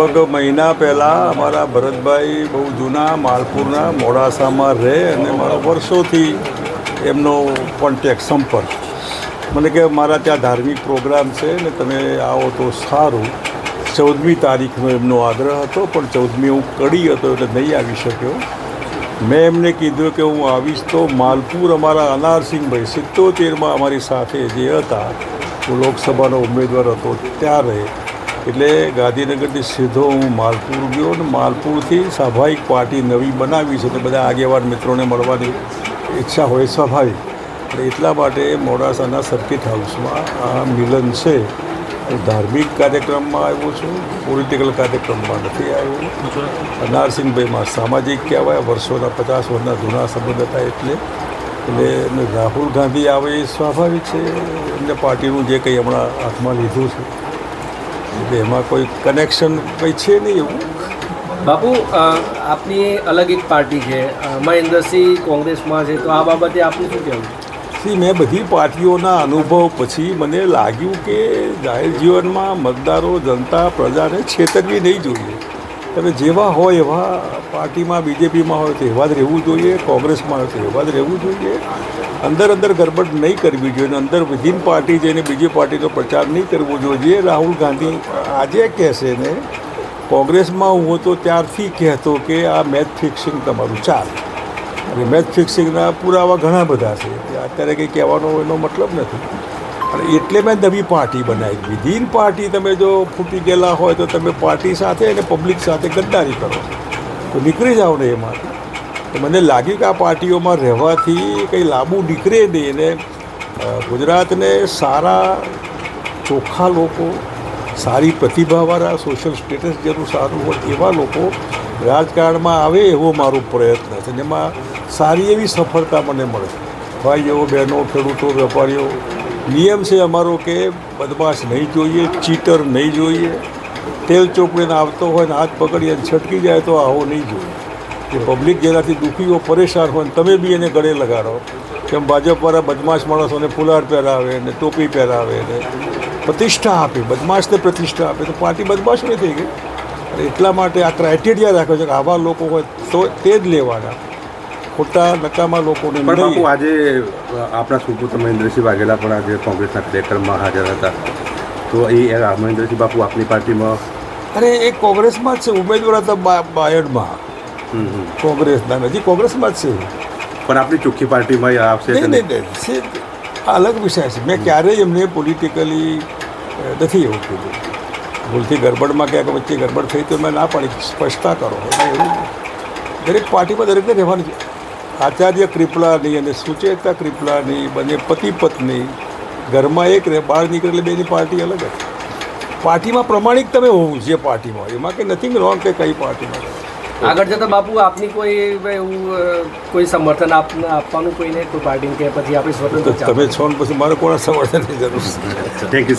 લગભગ મહિના પહેલાં અમારા ભરતભાઈ બહુ જૂના માલપુરના મોડાસામાં રહે અને મારો વર્ષોથી એમનો કોન્ટેક્ટ સંપર્ક. મને કે મારા ત્યાં ધાર્મિક પ્રોગ્રામ છે ને તમે આવો તો સારું. ચૌદમી તારીખનો એમનો આગ્રહ હતો, પણ ચૌદમી હું કડી હતો એટલે નહીં આવી શક્યો. મેં એમને કીધું કે હું આવીશ તો માલપુર અમારા અનારસિંહભાઈ સિત્તોતેરમાં અમારી સાથે જે હતા, હું લોકસભાનો ઉમેદવાર હતો ત્યારે એટલે ગાંધીનગરથી સીધો હું માલપુર ગયો અને માલપુરથી સ્વાભાવિક પાર્ટી નવી બનાવી છે તો બધા આગેવાન મિત્રોને મળવાની ઈચ્છા હોય સ્વાભાવિક. એટલે એટલા માટે મોડાસાના સર્કિટ હાઉસમાં આ મિલન છે. હું ધાર્મિક કાર્યક્રમમાં આવ્યો છું પોલિટિકલ કાર્યક્રમમાં નથી આવ્યો. અનારસિંહભાઈમાં સામાજિક કહેવાય, વર્ષોના પચાસ વર્ષના જૂના સંબંધ હતા એટલે. એટલે રાહુલ ગાંધી આવે એ સ્વાભાવિક છે. એમને પાર્ટીનું જે કંઈ હમણાં હાથમાં લીધું છે. એટલે એમાં કોઈ કનેક્શન કંઈ છે નહીં એવું? બાપુ આપની અલગ એક પાર્ટી છે. મહેન્દ્રસિંહ કોંગ્રેસમાં છે તો આ બાબતે આપનું શું કહેવું? સી મેં બધી પાર્ટીઓના અનુભવ પછી મને લાગ્યું કે જાહેર જીવનમાં મતદારો જનતા પ્રજાને છેતરવી નહીં જોઈએ. તમે જેવા હોય એવા પાર્ટીમાં, બીજેપીમાં હોય તો એવા જ રહેવું જોઈએ, કોંગ્રેસમાં હોય તો એવા જ રહેવું જોઈએ. અંદર અંદર ગરબડ નહીં કરવી જોઈએ અંદર વિધિન પાર્ટી જઈને બીજી પાર્ટીનો પ્રચાર નહીં કરવો જોઈએ. રાહુલ ગાંધી આજે કહેશે ને, કોંગ્રેસમાં હું હતો ત્યારથી કહેતો કે આ મેચ ફિક્સિંગ તમારું ચાલ. અને મેચ ફિક્સિંગના પુરાવા ઘણા બધા છે. અત્યારે કંઈ કહેવાનો એનો મતલબ નથી. અને એટલે મેં નવી પાર્ટી બનાવી. વિધિન પાર્ટી તમે જો ફૂટી ગયેલા હોય તો તમે પાર્ટી સાથે અને પબ્લિક સાથે ગદ્દારી કરો. તો નીકળી જાઓ ને એમાંથી. તો મને લાગ્યું કે આ પાર્ટીઓમાં રહેવાથી કંઈ લાંબુ નીકળે નહીં ને ગુજરાતને સારા, ચોખ્ખા લોકો, સારી પ્રતિભાવાળા સોશિયલ સ્ટેટસ જેનું સારું હોય એવા લોકો રાજકારણમાં આવે એવો મારો પ્રયત્ન છે જેમાં સારી એવી સફળતા મને મળે. ભાઈઓ, બહેનો, ખેડૂતો, વેપારીઓ નિયમ છે અમારો કે બદમાશ નહીં જોઈએ, ચીટર નહીં જોઈએ. તેલ ચોપડીને આવતો હોય ને હાથ પકડી અને છટકી જાય તો આવો નહીં જોઈએ. કે પબ્લિક જેનાથી દુઃખીઓ પરેશાન હોય ને તમે બી એને ગળે લગાડો. કેમ ભાજપવાળા બદમાશ માણસોને ફુલાર પહેરાવે ને ટોપી પહેરાવે ને પ્રતિષ્ઠા આપે, બદમાશને પ્રતિષ્ઠા આપે. તો પાર્ટી બદમાશ નહીં થઈ ગઈ. એટલા માટે આ ક્રાઇટેરિયા રાખ્યો છે કે આવા લોકો હોય તો તે જ લેવાના. ખોટા નકામા લોકોને પણ બાપુ આજે આપણા સુપુત્ર મહેન્દ્રસિંહ વાઘેલા પણ આજે કોંગ્રેસના કાર્યક્રમમાં હાજર હતા. તો એ મહેન્દ્રસિંહ બાપુ આપની પાર્ટીમાં? અરે એ કોંગ્રેસમાં જ છે ઉમેદવાર હતા બાયડમાં. કોંગ્રેસના હજી કોંગ્રેસમાં જ છે. પણ આપણી ચોખ્ખી પાર્ટીમાં આવશે નહીં નહીં? અલગ વિષય છે. મેં ક્યારેય એમને પોલિટિકલી નથી એવું કીધું. ભૂલથી ગરબડમાં ક્યાંક વચ્ચે ગરબડ થઈ તો મેં ના પાડી. સ્પષ્ટતા કરો. એટલે એવું દરેક પાર્ટીમાં દરેકને રહેવાનું છે. આચાર્ય કૃપલાની અને સુચેતા કૃપલાની બંને પતિ પત્ની ઘરમાં એક રહે બહાર નીકળે એટલે બેની પાર્ટી અલગ જ. પાર્ટીમાં પ્રમાણિક તમે હોવું જે પાર્ટીમાં એમાં કે નથિંગ રોંગ કે કઈ પાર્ટીમાં. આગળ જતાં બાપુ આપની કોઈ એવું કોઈ સમર્થન આપ આપવાનું કોઈને કોઈ પાર્ટી કે પછી આપણે તો સ્વતંત્ર તમે છો ને પછી મારે કોના સમર્થનની જરૂર છે? Thank you